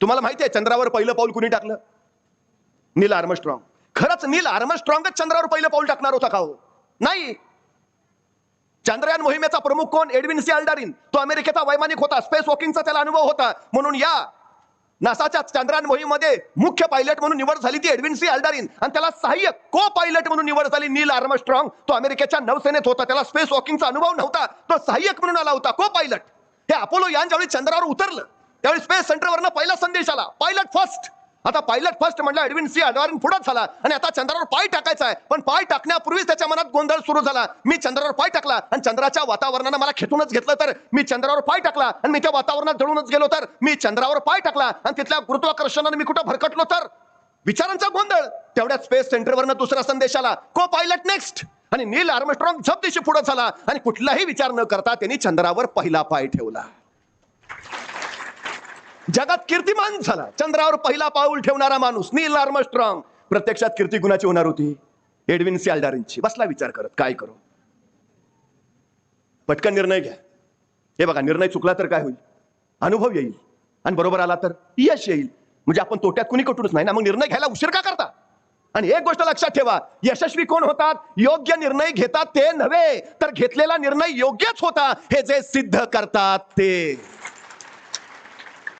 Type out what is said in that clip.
तुम्हाला माहिती आहे चंद्रावर पहिलं पाऊल कुणी टाकलं? Neil Armstrong. खरंच नील आर्मस्ट्रॉंगच चंद्रावर पहिलं पाऊल टाकणार होता का हो? नाही. चंद्रयान मोहिमेचा प्रमुख कोण? Edwin C Aldrin. तो अमेरिकेचा वैमानिक होता. स्पेस वॉकिंगचा त्याला अनुभव होता. म्हणून या. नासाच्या चंद्रयान मोहीममध्ये मुख्य पायलट म्हणून निवड झाली ती एडविन सी अल्डारिन. आणि त्याला सहाय्यक को पायलट म्हणून निवड झाली नील आर्मस्ट्रॉंग. तो अमेरिकेच्या नौसेनेत होता. त्याला स्पेस वॉकिंगचा अनुभव नव्हता. तो सहाय्यक म्हणून आला होता. को पायलट हे अपोलो यान ज्यावेळी चंद्रावर उतरलं. त्यावेळी स्पेस सेंटरवरनं पहिला संदेश आला. पायलट फर्स्ट आता पायलट फर्स्ट म्हणलं एडविन सी अडवारिन पुढंच झाला. आणि आता चंद्रावर पाय टाकायचा आहे पण पाय टाकण्यापूर्वीच त्याच्या मनात गोंधळ सुरू झाला. मी चंद्रावर पाय टाकला आणि चंद्राच्या वातावरणानं मला खेचूनच घेतलं तर मी चंद्रावर पाय टाकला आणि मी त्या वातावरणात जळूनच गेलो तर मी चंद्रावर पाय टाकला आणि तिथल्या गुरुत्वाकर्षणाने मी कुठं भरकटलो तर? विचारांचा गोंधळ. तेवढ्या स्पेस सेंटरवरनं दुसरा संदेश आला. को पायलट नेक्स्ट आणि नील आर्मस्ट्रॉंग झपदिशी पुढे झाला. आणि कुठलाही विचार न करता त्यांनी चंद्रावर पहिला पाय ठेवला. जगात कीर्तिमान झाला. चंद्रावर पहिला पाऊल ठेवणारा माणूस नील आर्मस्ट्रॉंग. प्रत्यक्षात कीर्ती कुणाची होणार होती? एडविन सियाल्डारिनची बसला विचार करत काय करू? पटकन निर्णय घ्या. हे बघा निर्णय चुकला तर काय होईल? अनुभव येईल. आणि बरोबर आला तर यश येईल. म्हणजे आपण तोट्यात कुणी कटूनच नाही ना? मग निर्णय घ्यायला उशीर का करता? आणि एक गोष्ट लक्षात ठेवा. यशस्वी कोण होतात? योग्य निर्णय घेतात ते नव्हे. तर घेतलेला निर्णय योग्यच होता. हे जे सिद्ध करतात ते.